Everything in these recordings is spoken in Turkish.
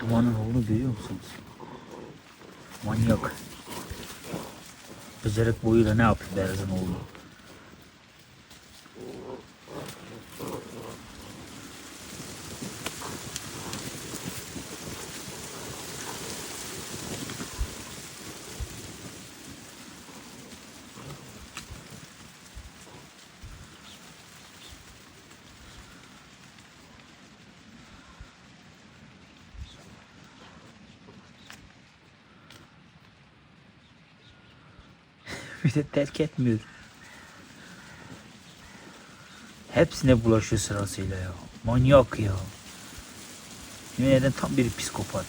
Dumanın oğlunu görüyor musunuz? Manyak. Becerek boyuyla ne yapıyor Beraz'ın oğlu? De terk etmiyor. Hepsine bulaşıyor sırasıyla ya. Manyak ya. Yemin tam bir psikopat.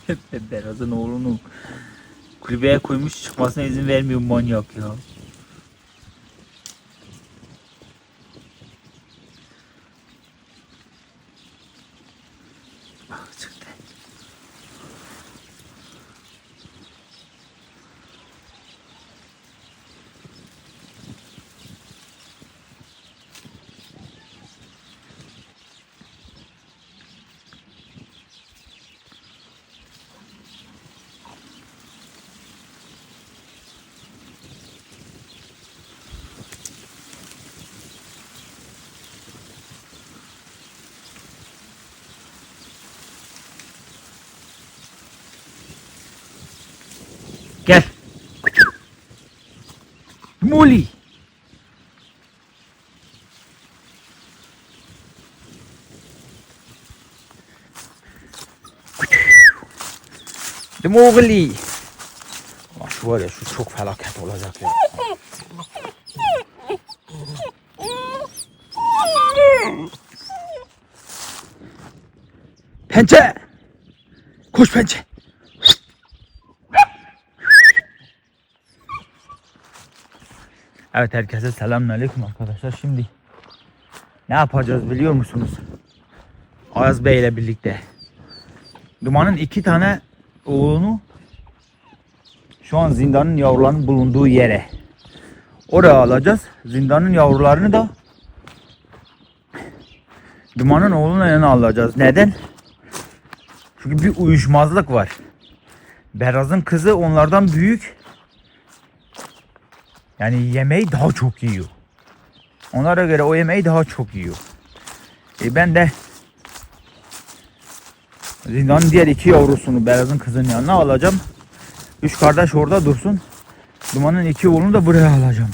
Beraz'ın oğlunu kulübeye koymuş çıkmasına izin vermiyor manyak ya. Gel. Muli. Mowgli. Bak şu var ya şu çok felaket olacak ya. Pençe. Koş pençe. Evet herkese selamünaleyküm arkadaşlar. Şimdi ne yapacağız biliyor musunuz? Ayaz Bey ile birlikte. Duman'ın iki tane oğlunu şu an zindanın yavrularının bulunduğu yere oraya alacağız. Zindanın yavrularını da Duman'ın oğluna yana alacağız. Neden? Çünkü bir uyuşmazlık var. Beraz'ın kızı onlardan büyük. Yani yemeği daha çok yiyor. Onlara göre o yemeği daha çok yiyor. E ben de Zindanın diğer iki yavrusunu Beraz'ın kızının yanına alacağım. Üç kardeş orada dursun. Dumanın iki oğlunu da buraya alacağım.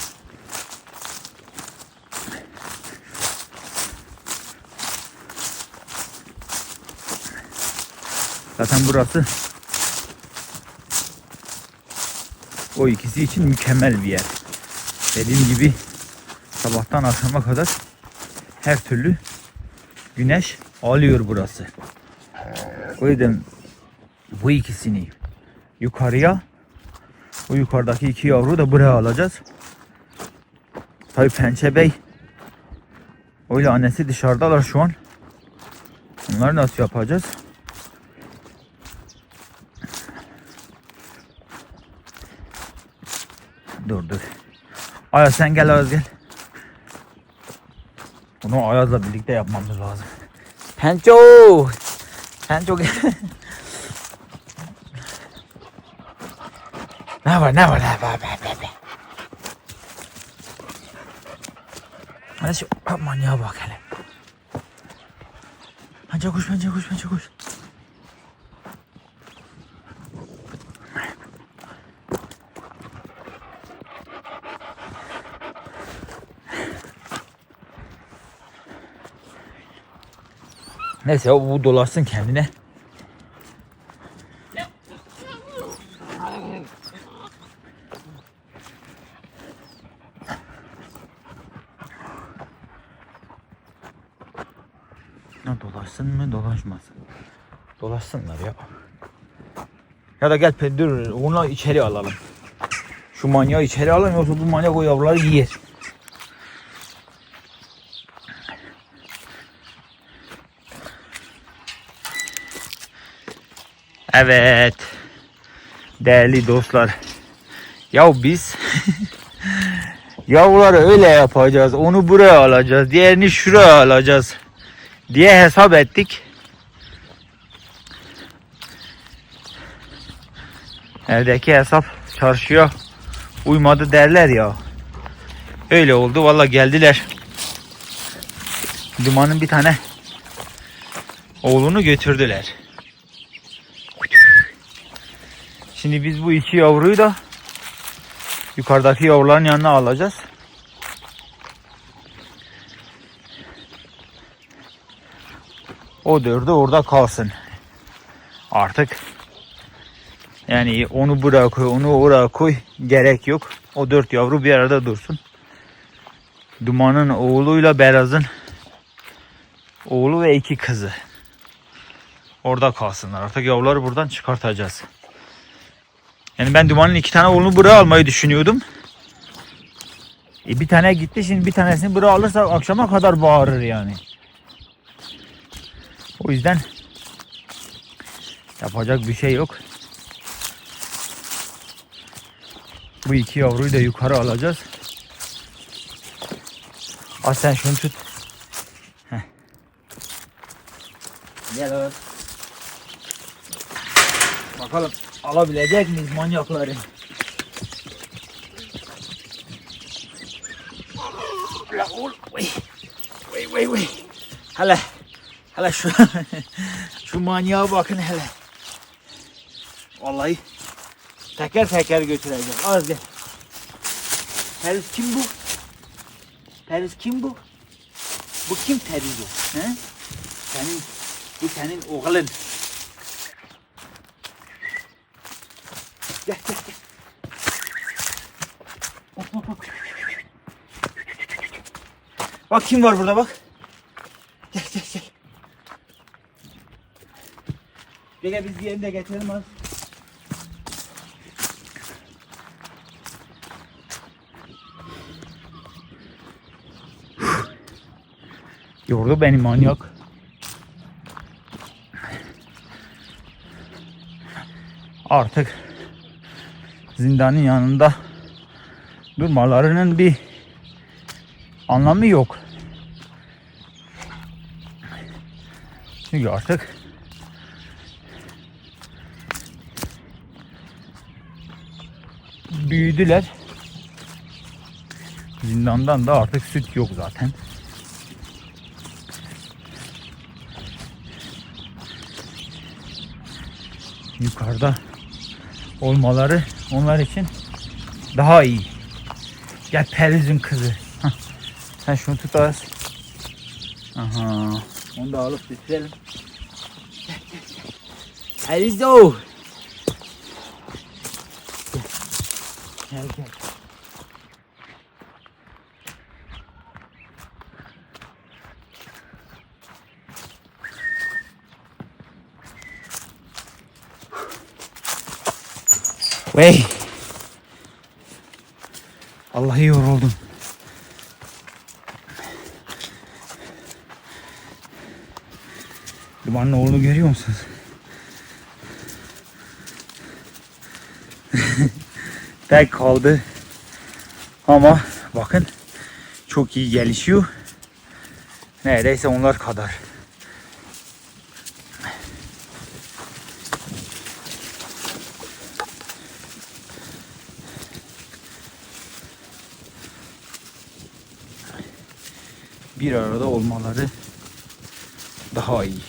Zaten burası o ikisi için mükemmel bir yer. Dediğim gibi sabahtan akşama kadar her türlü güneş alıyor burası. O yüzden bu ikisini yukarıya o yukarıdaki iki yavru da buraya alacağız. Tabii Pençe Bey öyle annesi dışarıdalar şu an. Onları nasıl yapacağız? Dur dur. Ayaz sen gel Ayaz gel. Bunu Ayaz'la birlikte yapmamız lazım. Penço! Penço gel. ne var ne var ne var ne var. Hadi şu manyağa bak hele. Pençe koş pençe koş pençe koş. Neyse o bu dolaşsın kendine. Dolaşsın mı dolaşmasın. Dolaşsınlar ya. Ya da gel dur onu içeri alalım. Şu manyağı içeri alın yoksa bu manyak o yavruları yer. Evet. Değerli dostlar. Ya biz yavruları öyle yapacağız. Onu buraya alacağız. Diğerini şuraya alacağız. Diye hesap ettik. Evdeki hesap çarşıya uymadı derler ya. Öyle oldu. Valla geldiler. Dumanın bir tane oğlunu götürdüler. Şimdi biz bu iki yavruyu da yukarıdaki yavruların yanına alacağız. O dördü orada kalsın. Artık yani onu buraya koy, onu oraya koy gerek yok. O dört yavru bir arada dursun. Duman'ın oğluyla Beraz'ın oğlu ve iki kızı. Orada kalsınlar. Artık yavruları buradan çıkartacağız. Yani ben Duman'ın iki tane oğlunu buraya almayı düşünüyordum. E bir tane gitti şimdi bir tanesini buraya alırsa akşama kadar bağırır yani. O yüzden yapacak bir şey yok. Bu iki yavruyu da yukarı alacağız. Al sen şunu tut. Gel. Bakalım alabilecek miyiz manyakları? Vay. Vay vay. Hele. Hele şu şu manyağa bakın hele. Vallahi teker teker götüreceğim. Az gel. Periz kim bu? Periz kim bu? Bu kim Periz o? He? Senin, bu senin oğlun. Gel gel gel. Hop, hop, hop. Bak kim var burada bak. Gel gel. Gel gel biz diğerini de getirelim az. Yordu beni manyak. Artık zindanın yanında durmalarının bir anlamı yok. Çünkü artık büyüdüler. Zindandan da artık süt yok zaten. Yukarıda olmaları onlar için daha iyi. Gel Periz'in kızı. Hah. Sen şunu tut az. Aha. Onu da alıp bitirelim. Periz o. Gel gel. Vey. Vallahi yoruldum. Dumanın oğlunu görüyor musunuz? Tek kaldı. Ama bakın çok iyi gelişiyor. Neredeyse onlar kadar. Bir arada olmaları daha iyi.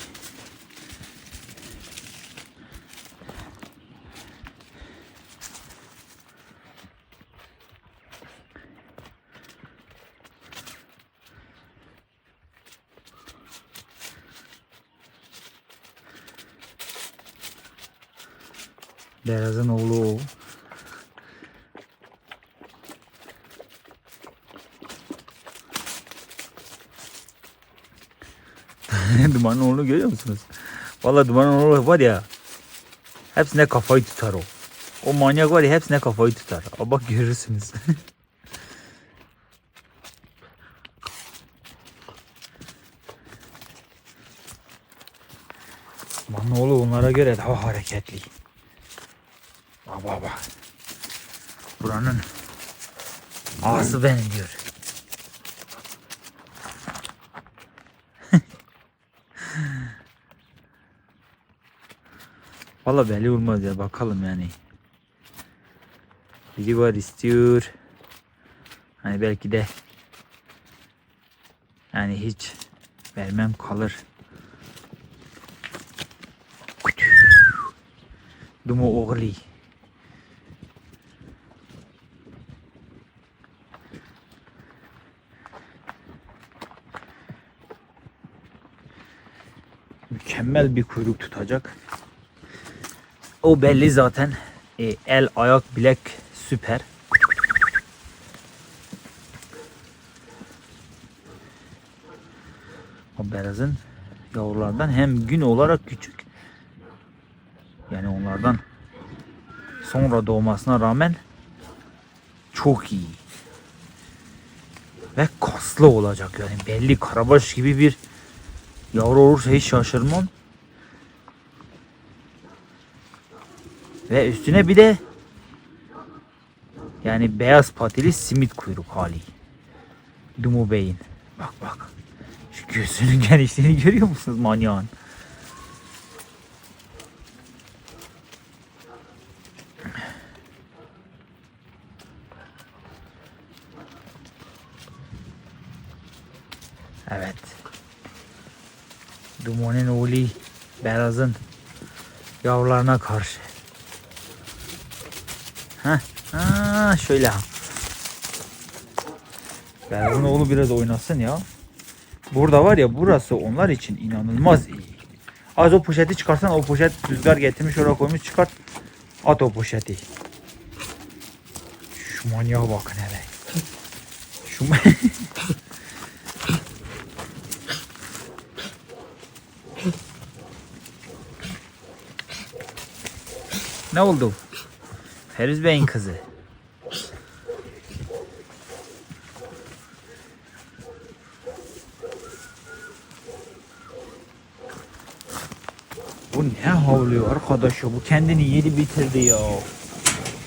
Beyazın oğlu o. dumanın oğlunu görüyor musunuz? Vallahi dumanın oğlu var ya. Hepsine kafayı tutar o. O manyak var ya hepsine kafayı tutar. Aa, bak görürsünüz. Dumanın oğlu onlara göre daha hareketli. Bak bak. Buranın ağası benim diyor. Valla belli olmaz ya bakalım yani. Biri var istiyor. Hani belki de yani hiç vermem kalır. Dumu oğlu. Mükemmel bir kuyruk tutacak. O belli zaten. E, el, ayak, bilek süper. O beyazın yavrulardan hem gün olarak küçük. Yani onlardan sonra doğmasına rağmen çok iyi. Ve kaslı olacak yani belli karabaş gibi bir yavru olursa hiç şaşırmam. Ve üstüne bir de yani beyaz patili simit kuyruk hali. Dumu Bey'in. Bak bak. Şu göğsünün genişliğini görüyor musunuz manyağın? Evet. Dumanın oğlu Beyaz'ın yavrularına karşı. Ha, ha şöyle. Beyaz'ın oğlu biraz oynasın ya. Burada var ya burası onlar için inanılmaz iyi. Az o poşeti çıkarsan o poşet rüzgar getirmiş oraya koymuş çıkart. At o poşeti. Şu manyağa bakın hele. Şu Ne oldu? Feriz Bey'in kızı. Bu ne havlıyor arkadaş ya? Bu kendini yedi bitirdi ya.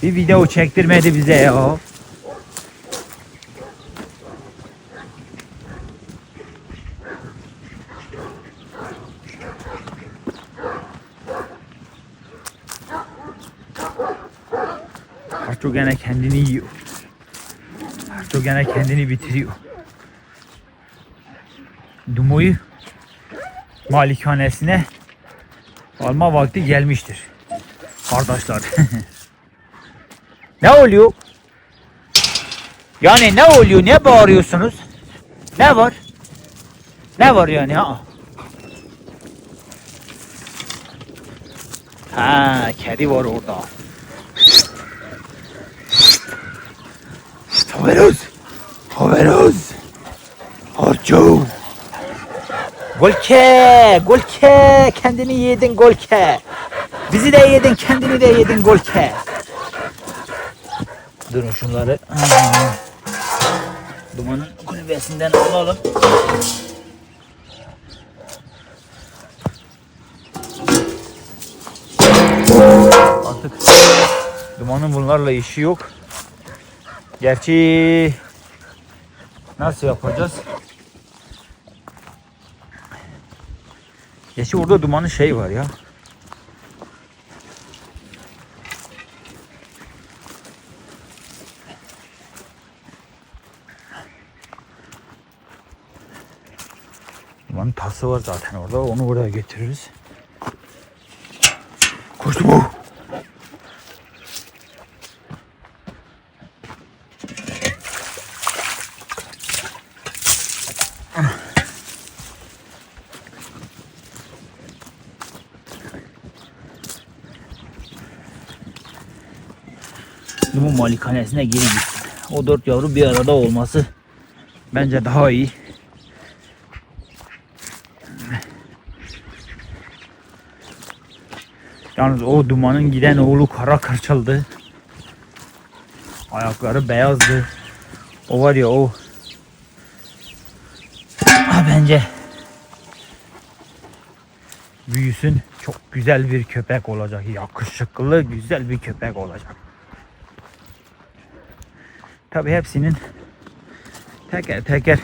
Bir video çektirmedi bize ya. Arto gene kendini yiyor. Arto gene kendini bitiriyor. Dumu'yu malikanesine alma vakti gelmiştir. Kardeşler. ne oluyor? Yani ne oluyor? Ne bağırıyorsunuz? Ne var? Ne var yani ha? Ha, kedi var orada. Haveros! Haveros! Harço! Golke! Golke! Kendini yedin Golke! Bizi de yedin, kendini de yedin Golke! Durun şunları. Dumanın kulübesinden alalım. Artık dumanın bunlarla işi yok. Gerçi nasıl yapacağız? Gerçi orada dumanın şey var ya. Dumanın tası var zaten orada. Onu oraya getiririz. Koştu bu. Müslüm'ün malikanesine geri gitsin. O dört yavru bir arada olması bence daha iyi. Yalnız o dumanın giden oğlu kara karçaldı. Ayakları beyazdı. O var ya o. Ha, bence büyüsün çok güzel bir köpek olacak. Yakışıklı güzel bir köpek olacak. Tabi hepsinin teker teker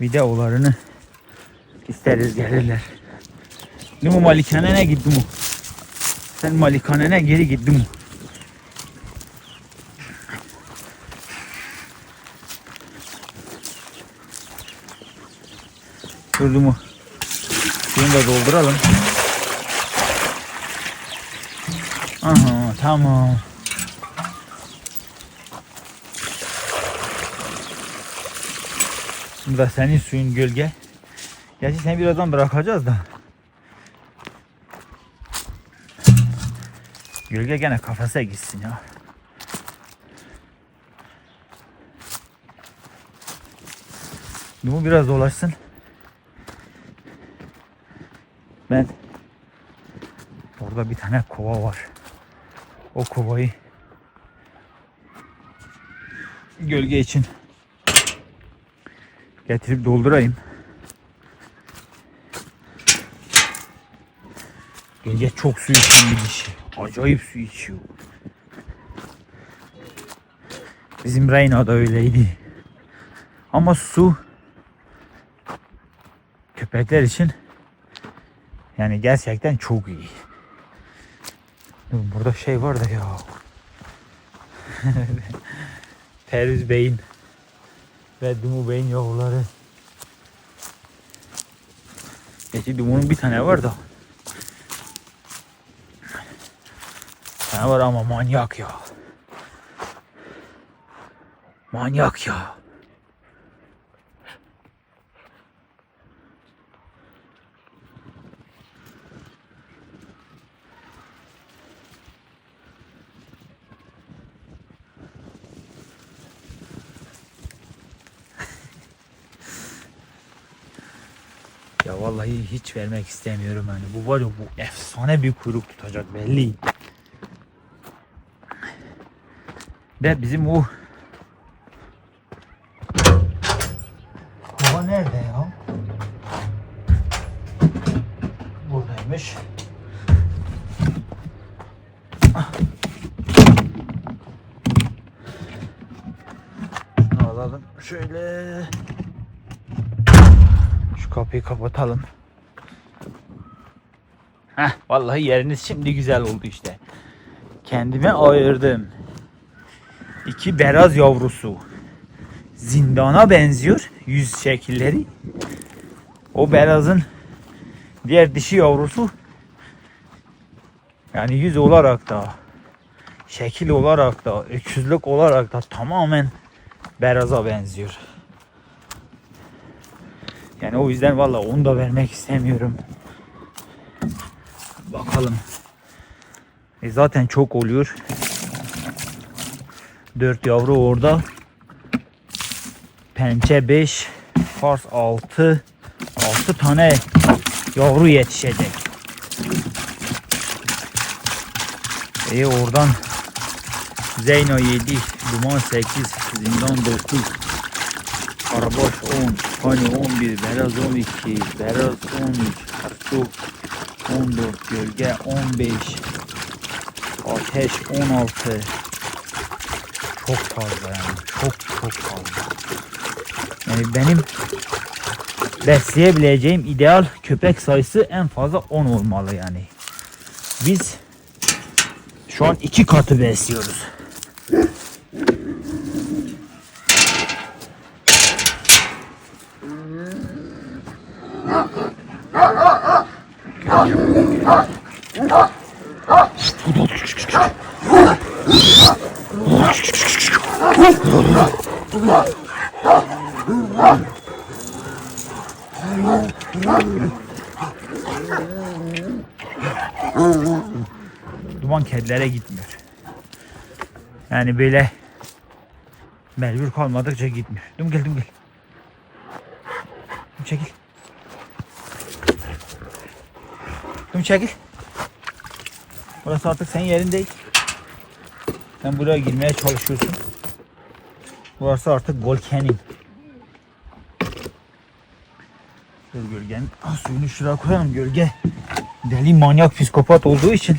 videolarını isteriz gelirler. Mi malikanene gittim mu? Sen malikanene geri gittin mi? Durdu mu? Şunu da dolduralım. Aha tamam. Bu da senin suyun gölge. Gerçi seni birazdan bırakacağız da. Gölge gene kafese gitsin ya. Bu biraz dolaşsın. Ben orada bir tane kova var. O kovayı gölge için getirip doldurayım. Gölge çok su içen bir dişi. Acayip su içiyor. Bizim Reyna da öyleydi. Ama su köpekler için yani gerçekten çok iyi. Burada şey var da ya. Perüz Bey'in ve Dumu Bey'in yavruları. Gerçi Dumu'nun bir tane var da. Bir tane var ama manyak ya. Manyak ya. Ya vallahi hiç vermek istemiyorum yani. Bu var ya bu efsane bir kuyruk tutacak belli. Ve bizim o kova nerede ya? Buradaymış. Şunu alalım. Şöyle. Kapıyı kapatalım. Heh, vallahi yeriniz şimdi güzel oldu işte. Kendime ayırdım. İki beraz yavrusu. Zindana benziyor yüz şekilleri. O berazın diğer dişi yavrusu yani yüz olarak da şekil olarak da öküzlük olarak da tamamen beraza benziyor. Yani o yüzden valla onu da vermek istemiyorum. Bakalım. E zaten çok oluyor. 4 yavru orada. Pençe 5, Fars 6, 6 tane yavru yetişecek. E oradan Zeyno 7, Duman 8, Zindan 9, Karabaş 10, Hani 11, Beraz 12, Beraz 13, Kartuk 14, Gölge 15, Ateş 16. Çok fazla yani. Çok çok fazla. Yani benim besleyebileceğim ideal köpek sayısı en fazla 10 olmalı yani. Biz şu an iki katı besliyoruz. Kedilere gitmiyor. Yani böyle mecbur kalmadıkça gitmiyor. Dum gel dum gel. Dum çekil. Dum çekil. Burası artık senin yerin değil. Sen buraya girmeye çalışıyorsun. Burası artık volkanin. Dur gölgenin ah, suyunu şuraya koyalım gölge. Deli manyak psikopat olduğu için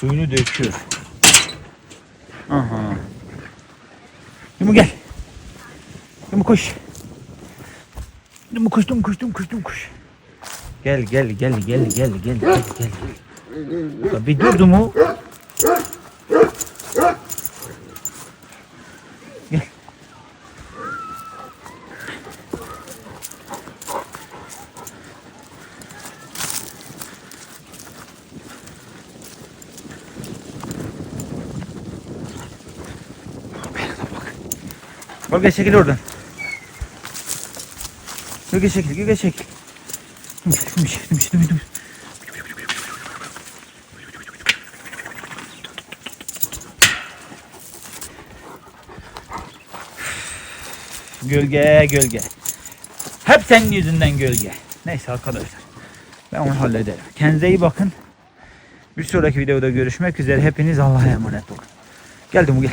suyunu döküyor. Aha. Yumu gel. Yumu koş. Yumu koş, yumu koş, yumu koş, yumu koş. Gel gel gel gel gel gel gel gel. Bir durdu mu? Gölge çekil oradan. Gölge çekil, gölge çekil. Dur, dur. Gölge, gölge. Hep senin yüzünden gölge. Neyse arkadaşlar. Ben onu hallederim. Kendinize iyi bakın. Bir sonraki videoda görüşmek üzere. Hepiniz Allah'a emanet olun. Geldim bu gel.